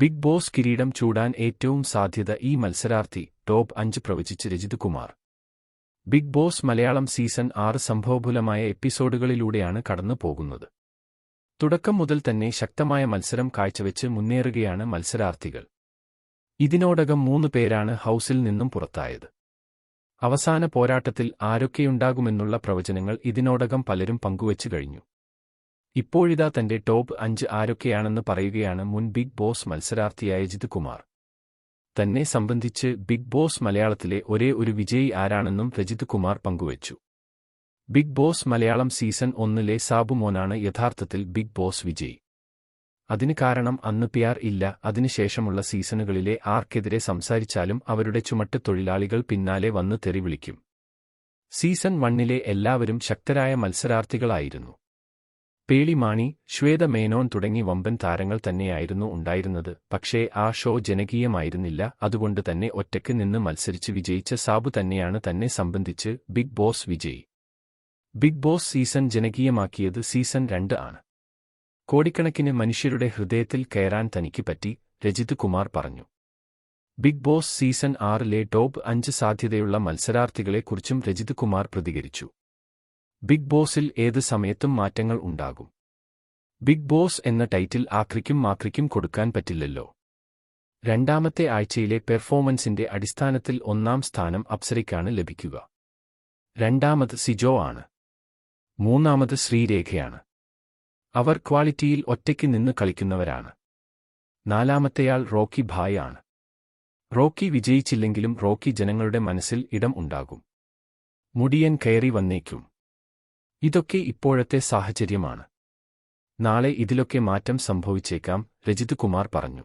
Big boss കിരീടം ചൂടാൻ ഏറ്റവും സാധ്യത ഈ മത്സരാർത്ഥി ടോപ്പ് അഞ്ച് പ്രവചിച്ച് Rajith Kumar. Bigg Boss Malayalam season ആറ് സംഭവബുലമായ എപ്പിസോഡുകളിലൂടെയാണ് കടന്നു പോകുന്നത് തുടക്കം മുതൽ തന്നെ ശക്തമായ മത്സരം കാഴ്ചവെച്ച് മുന്നേറുകയാണ് മത്സരാർത്ഥികൾ. ഇതിനോടകം മൂന്ന് പേരാണ് ഹൗസിൽ നിന്നും പുറത്തായത്. അവസാന പോരാട്ടത്തിൽ ആരൊക്കെയുണ്ടാകുമെന്നുള്ള പ്രവചനങ്ങൾ ഇതിനോടകം പലരും പങ്കുവച്ചു കഴിഞ്ഞു. ഇപ്പോഴിതാ തന്റെ ടോപ്പ് അഞ്ച് ആരൊക്കെയാണെന്ന് പറയുകയാണ് മുൻ ബിഗ് ബോസ് മത്സരാർത്ഥിയായ ജിത് കുമാർ തന്നെ സംബന്ധിച്ച് ബിഗ് ബോസ് മലയാളത്തിലെ ഒരേ ഒരു വിജയി ആരാണെന്നും രജിത് കുമാർ പങ്കുവച്ചു. ബിഗ് ബോസ് മലയാളം സീസൺ ഒന്നിലെ സാബുമോനാണ് യഥാർത്ഥത്തിൽ ബിഗ് ബോസ് വിജയി. അതിന് കാരണം അന്ന് പിയാർ ഇല്ല അതിനുശേഷമുള്ള സീസണുകളിലെ ആർക്കെതിരെ സംസാരിച്ചാലും അവരുടെ ചുമട്ട് തൊഴിലാളികൾ പിന്നാലെ വന്ന് തെറി വിളിക്കും. സീസൺ വണ്ണിലെ എല്ലാവരും ശക്തരായ മത്സരാർത്ഥികളായിരുന്നു. പേളിമാണി ശ്വേത മേനോൻ തുടങ്ങി വമ്പൻ താരങ്ങൾ തന്നെയായിരുന്നു ഉണ്ടായിരുന്നത്. പക്ഷേ ആ ഷോ ജനകീയമായിരുന്നില്ല. അതുകൊണ്ട് തന്നെ ഒറ്റയ്ക്ക് നിന്ന് മത്സരിച്ച് വിജയിച്ച സാബു തന്നെയാണ് തന്നെ സംബന്ധിച്ച് ബിഗ് ബോസ് വിജയി. ബിഗ് ബോസ് സീസൺ ജനകീയമാക്കിയത് സീസൺ രണ്ട് ആണ്. കോടിക്കണക്കിന് മനുഷ്യരുടെ ഹൃദയത്തിൽ കയറാൻ തനിക്ക് പറ്റി രജിത് കുമാർ പറഞ്ഞു. ബിഗ് ബോസ് സീസൺ ആറിലെ ടോപ്പ് അഞ്ച് സാധ്യതയുള്ള മത്സരാർത്ഥികളെക്കുറിച്ചും രജിത് കുമാർ പ്രതികരിച്ചു. ബിഗ് ബോസിൽ ഏത് സമയത്തും മാറ്റങ്ങൾ ഉണ്ടാകും. ബിഗ് ബോസ് എന്ന ടൈറ്റിൽ ആക്രിക്കും മാക്രിക്കും കൊടുക്കാൻ പറ്റില്ലല്ലോ. രണ്ടാമത്തെ ആഴ്ചയിലെ പെർഫോമൻസിന്റെ അടിസ്ഥാനത്തിൽ ഒന്നാം സ്ഥാനം അപ്സരയ്ക്കാണ് ലഭിക്കുക. രണ്ടാമത് സിജോ ആണ്. മൂന്നാമത് ശ്രീരേഖയാണ്. അവർ ക്വാളിറ്റിയിൽ ഒറ്റയ്ക്ക് നിന്ന് കളിക്കുന്നവരാണ്. നാലാമത്തെയാൾ റോക്കി ഭായ് ആണ്. റോക്കി വിജയിച്ചില്ലെങ്കിലും റോക്കി ജനങ്ങളുടെ മനസ്സിൽ ഇടം ഉണ്ടാകും. മുടിയൻ കയറി വന്നേക്കും. ഇതൊക്കെ ഇപ്പോഴത്തെ സാഹചര്യമാണ്. നാളെ ഇതിലൊക്കെ മാറ്റം സംഭവിച്ചേക്കാം രജിത് കുമാർ പറഞ്ഞു.